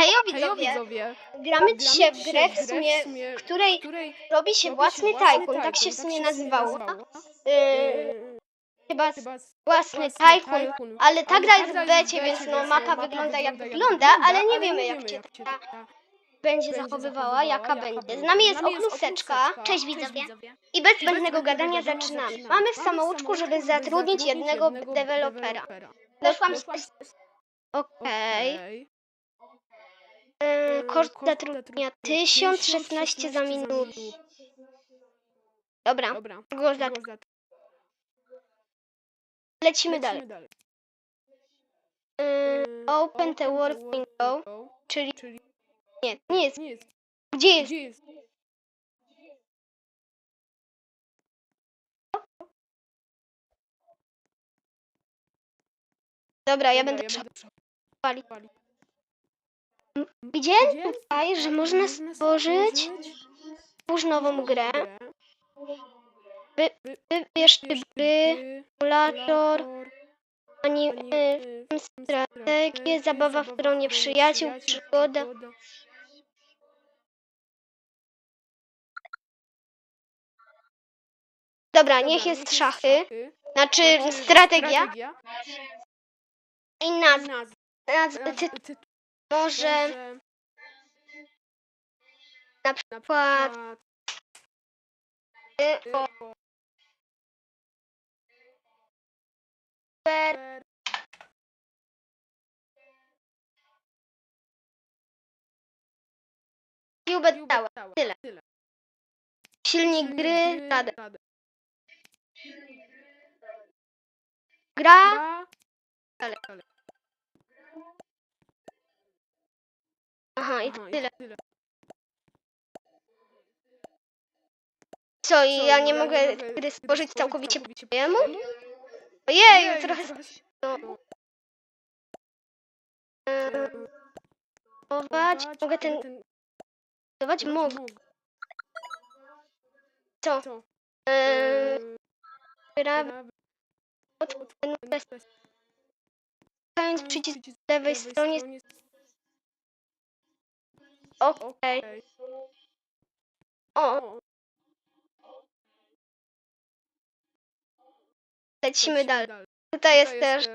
Hejo Hejo widzowie, widzowie, gramy dzisiaj w grę, w sumie, w której której robi się własny tajkun, tak się w sumie nazywało. Yy, chyba Chyba własny tajkun, ale ta gra jest w becie, więc no mapa wygląda jak wygląda, ale nie wiemy jak się ta będzie zachowywała, jaka będzie. Z nami jest okluseczka, cześć widzowie. I bez zbędnego gadania zaczynamy. Mamy w samouczku, żeby zatrudnić jednego dewelopera. Doszłam z... Okej. Yy, Koszt zatrudnienia 1016 za minutę. Dobra, Dobra, go za... lecimy dalej. Yy, Open the work window, czyli... Czyli Nie, nie jest. nie jest. Gdzie jest? Gdzie jest? Dobra, ja Dobra, będę przepali. Gdzie? tutaj, że można stworzyć twórz nową grę. Wy- Wybierz typ gry, simulator, ani y, strategię, zabawa w gronie przyjaciół, przygoda. Dobra, niech jest szachy, znaczy strategia i nazwa. ty, może na przykład y, o, super, Cube. Tyle. Silnik gry, radę. Gra. Aha i Aha, i tyle. tyle. Co, i Co, ja nie mogę gry stworzyć całkowicie po mojemu? Ojej, trochę no. Eee, spróbować. Mogę ten budować? Mogę. Co? Eee, Eee, Klikając przycisk w lewej stronie. Okej. Okej. O, lecimy dalej. Tutaj jest też.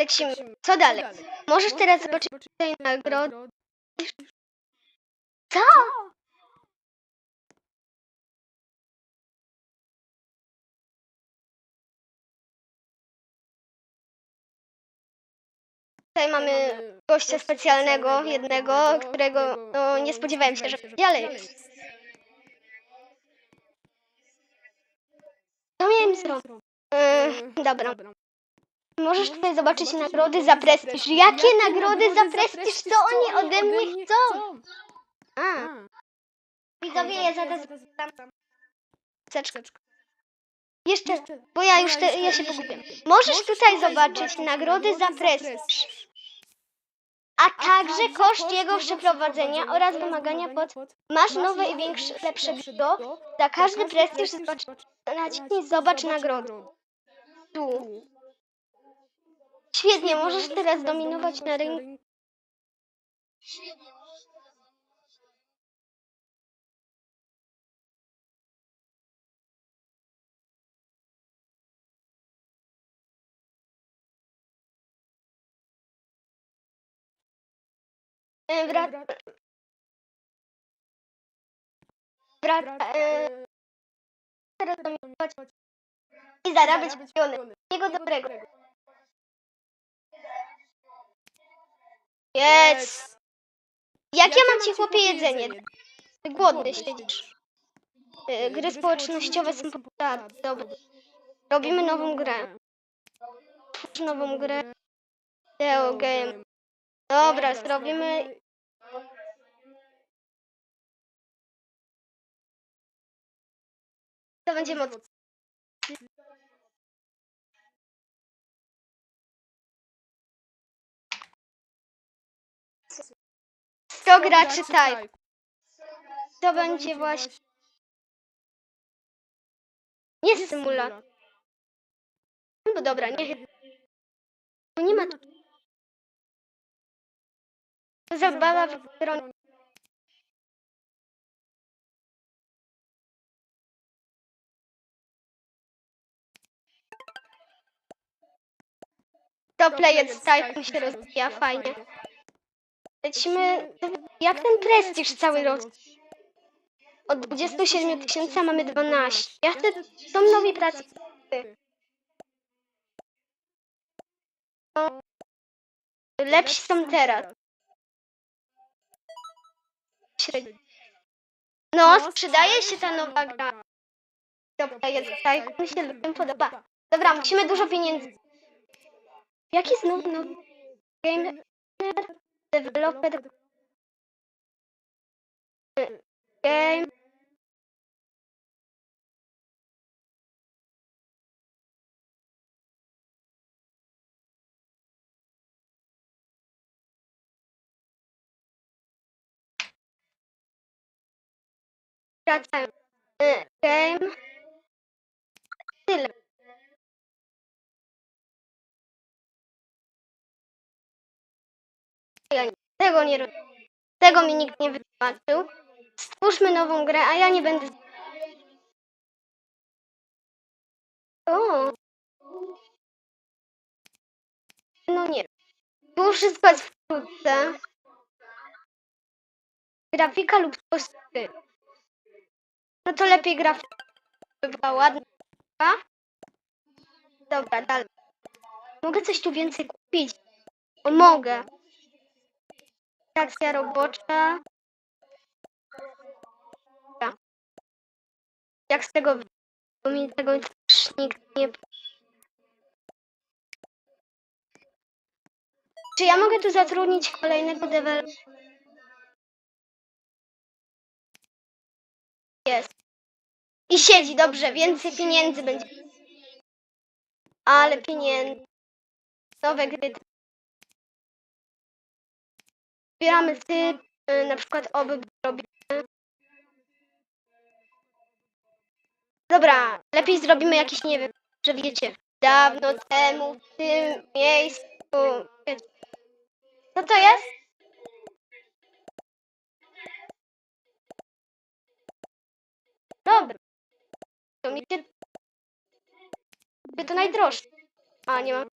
Lecimy. Co dalej? dalej? Możesz teraz zobaczyć tutaj nagrody. Co? Tutaj mamy gościa specjalnego, jednego, którego no, nie spodziewałem się, że dalej. Co miałem zrobić? Yy, dobra. Możesz tutaj zobaczyć nagrody za prestiż. Jakie nagrody za prestiż? Co oni ode mnie chcą? A, widzowie, ja zaraz seczkę. Jeszcze, bo ja już te, ja się pogubię. Możesz tutaj zobaczyć nagrody za prestiż, a także koszt jego przeprowadzenia oraz wymagania pod... Masz nowe i większe, lepsze biuro. Za każdy prestiż zobacz, naciśnij zobacz nagrody. Tu. Świetnie, możesz teraz dominować na rynku. E, Wra- wraca, e, teraz dominować i zarabiać miliony. Jego dobrego. Jest! Jakie mam ci chłopie jedzenie? Ty głodny siedzisz. E, Gry społecznościowe są popularne. Dobra. Robimy nową grę. Twórz nową grę. Deo Game. Dobra, zrobimy. To będzie moc. Sto graczy type. To będzie właśnie. Nie symulator. No dobra, nie. Tu nie ma. Zabawa w którą... To play it style mi się rozwija fajnie. Lecimy... Jak ten prestiż cały roz... Od 27 tysięcy mamy 12. Ja chcę... Są nowi pracy. No, Lepsi są teraz. Średnio. No, sprzedaje się ta nowa gra. Dobra, jest tak, mi się ludziom podoba. Dobra, musimy dużo pieniędzy. Jaki znowu nowy game developer game wracają. Y, Game tyle. Ja Tego nie roz- Tego mi nikt nie wytłumaczył. Stwórzmy nową grę, a ja nie będę. O. No nie. Tu wszystko jest wkrótce. Grafika lub posty. No to lepiej grafika. By była ładna. Dobra, dalej. Mogę coś tu więcej kupić? O, mogę. Stacja robocza. Dobra. Jak z tego? Bo mi tego też nikt nie... Czy ja mogę tu zatrudnić kolejnego dewelopera? Jest. I siedzi, dobrze, więcej pieniędzy będzie. Ale pieniędzy. Nowe gry. Zbieramy typ, y, na przykład oby robimy. Dobra, lepiej zrobimy jakiś, nie wiem, że wiecie, dawno temu w tym miejscu. Co to jest? Dobra. To mi się... To najdroższe. A, nie mam.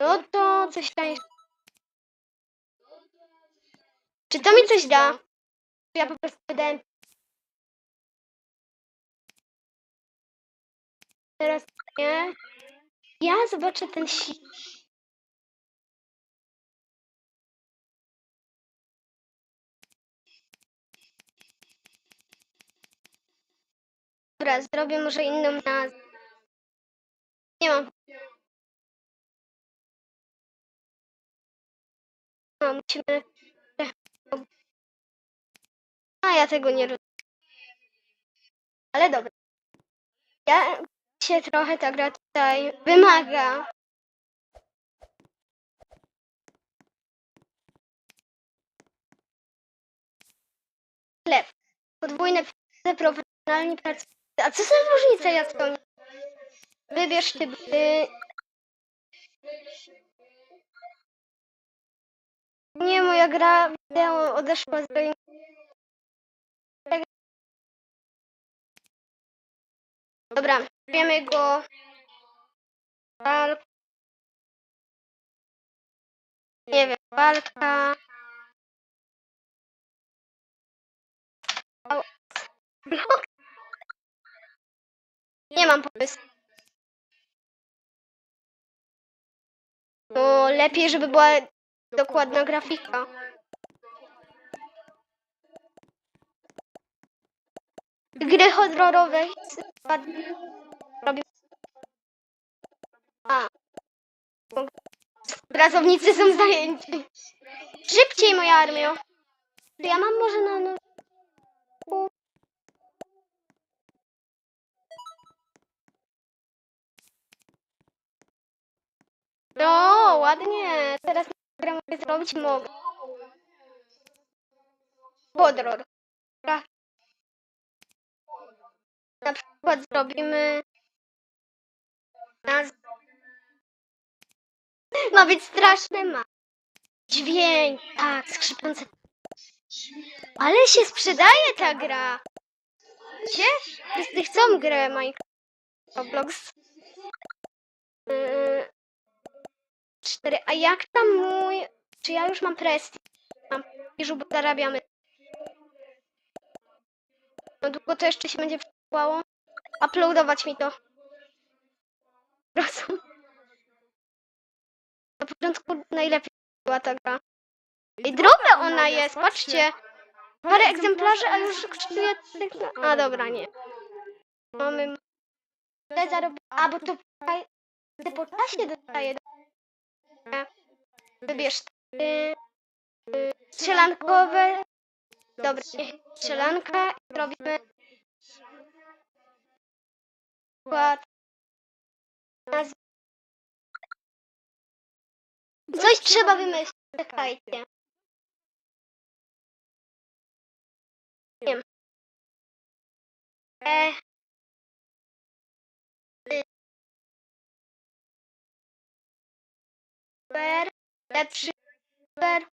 No to coś tańsze. Czy to mi coś da? Czy ja po prostu wydałem... Teraz nie. Ja zobaczę ten si... Dobra, zrobię może inną nazwę. Nie mam. No, musimy... A ja tego nie rozumiem. Ale dobra. Ja się trochę ta gra tutaj wymaga. Chleb. Podwójne pieniądze, profesjonalni pracownicy. A co za różnica, Jacko? Wybierz typ. Y... Nie, moja gra wideo odeszła z rynku. Dobra, wiemy go. Walk. Nie wiem, walka. Blok. Nie mam pomysłu. No, lepiej, żeby była dokładna grafika. Gry horrorowe. Robię. A. Pracownicy są zajęci. Szybciej, moja armio. Ja mam może na... no- No, ładnie. Teraz zrobić mogę. Podror. Na przykład zrobimy... Ma być straszne ma. Dźwięk, tak, skrzypiące. Ale się sprzedaje ta gra. Cie? Wszyscy chcą grę Minecraft. Roblox. Yy, cztery. A jak tam mój... Czy ja już mam presję? Mam. Już bo zarabiamy. No długo to jeszcze się będzie trwało. Uploadować mi to. Rozum. Na początku najlepiej była ta gra. I droga ona jest, patrzcie. Parę egzemplarzy, a już kosztuje... A dobra, nie. Mamy... A, bo to te po czasie dostaje. Wybierz strzelankowe. Dobra, strzelanka robimy przykład. Coś trzeba wymyślić. Czekajcie. Nie wiem. E. Y. Super. Lepszy. Super.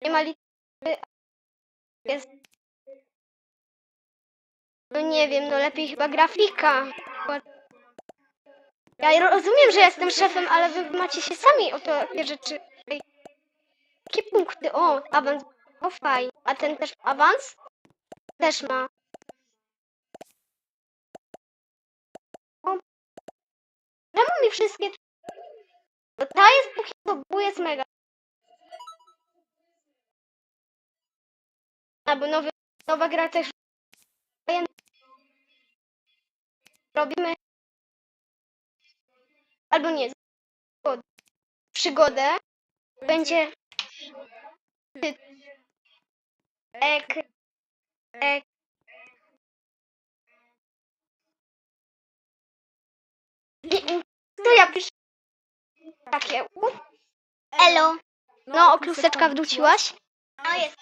Nie ma litery. Jest. No nie wiem, no lepiej chyba grafika. Ja rozumiem, że jestem szefem, ale wy macie się sami o takie rzeczy. Jakie punkty? O, awans. O, fajnie. A ten też awans? Też ma. Czemu mi wszystkie... No ta jest póki bu jest mega. Albo nowy, nowa gra też. Robimy. Albo nie. przygodę. Będzie. Ek. Ek. To ja piszę. Takie. u. Elo. No, okluseczka wduciłaś? No jest.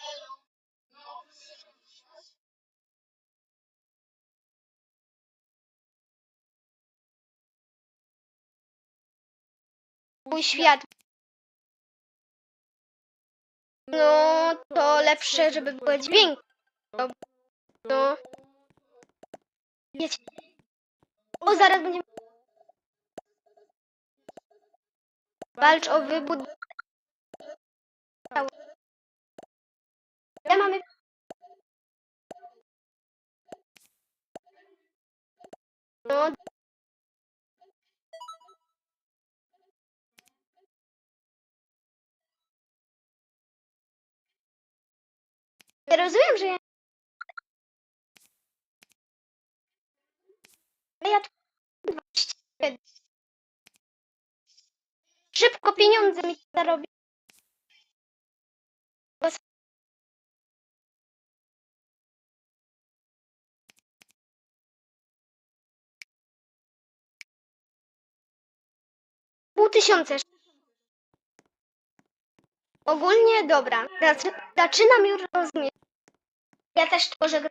Mój świat. No, to lepsze, żeby były dźwięki. No. no. Wiecie. O, zaraz będziemy... Walcz o wybud... Ja mamy... No. Ja rozumiem, że ja... Ja tu... Szybko pieniądze mi zarobi. Pół tysiąca. Ogólnie dobra. Zaczy- Zaczynam już rozumieć. Ja też tworzę grę.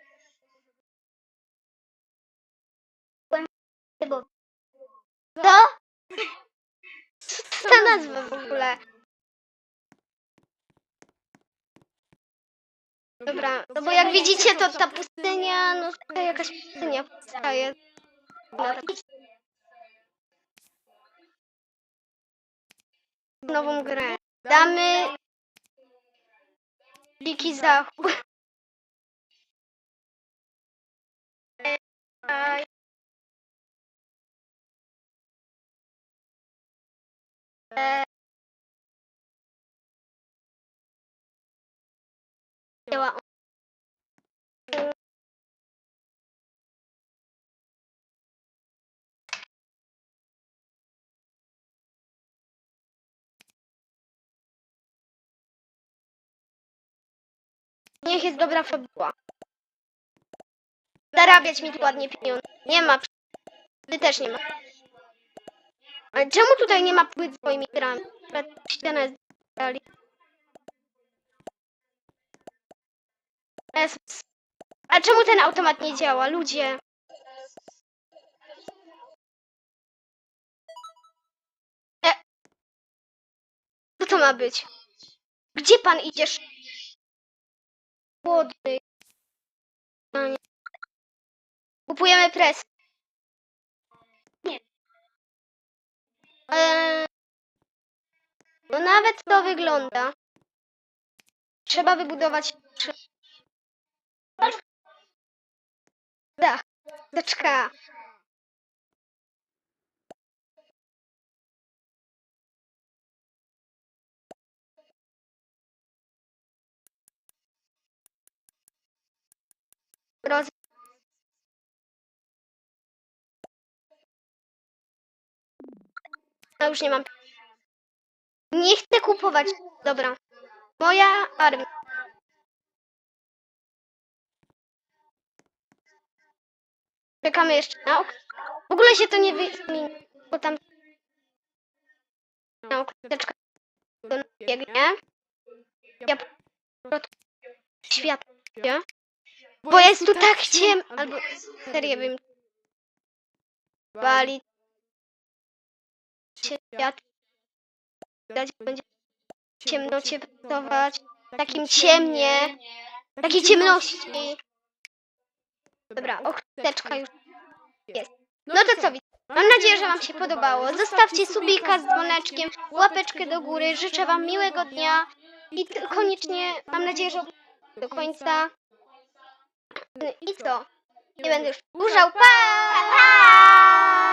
Co? Co ta nazwa w ogóle? Dobra, no bo jak widzicie, to ta pustynia, no to jakaś pustynia powstaje. Nową grę. Damy Dziki Zachód. Niech jest dobra fabuła. Zarabiać mi tu ładnie pieniądze. Nie ma. Ty też nie ma. Ale czemu tutaj nie ma płyt z moimi grami? Ścianę zdali. A czemu ten automat nie działa, ludzie? E Co to ma być? Gdzie pan idziesz? Wody. Kupujemy pres. No nawet to wygląda. Trzeba wybudować dach. Teczka. Roz... Ja już nie mam. Nie chcę kupować. Dobra. Moja armia. Czekamy jeszcze na ok. W ogóle się to nie wymieni, bo tam na okreseczkę to biegnie. Ja świat, nie? Bo jest tu tak ciem... Albo serię bym wali świat. Będzie ciemnocie pracować. Takim ciemnie. Takiej ciemności. Dobra, okreseczka już jest. No to co, widz- mam nadzieję, że Wam się podobało. Zostawcie subika z dzwoneczkiem, łapeczkę do góry. Życzę Wam miłego dnia i koniecznie mam nadzieję, że do końca. I co? Nie będę już dłużał. Pa!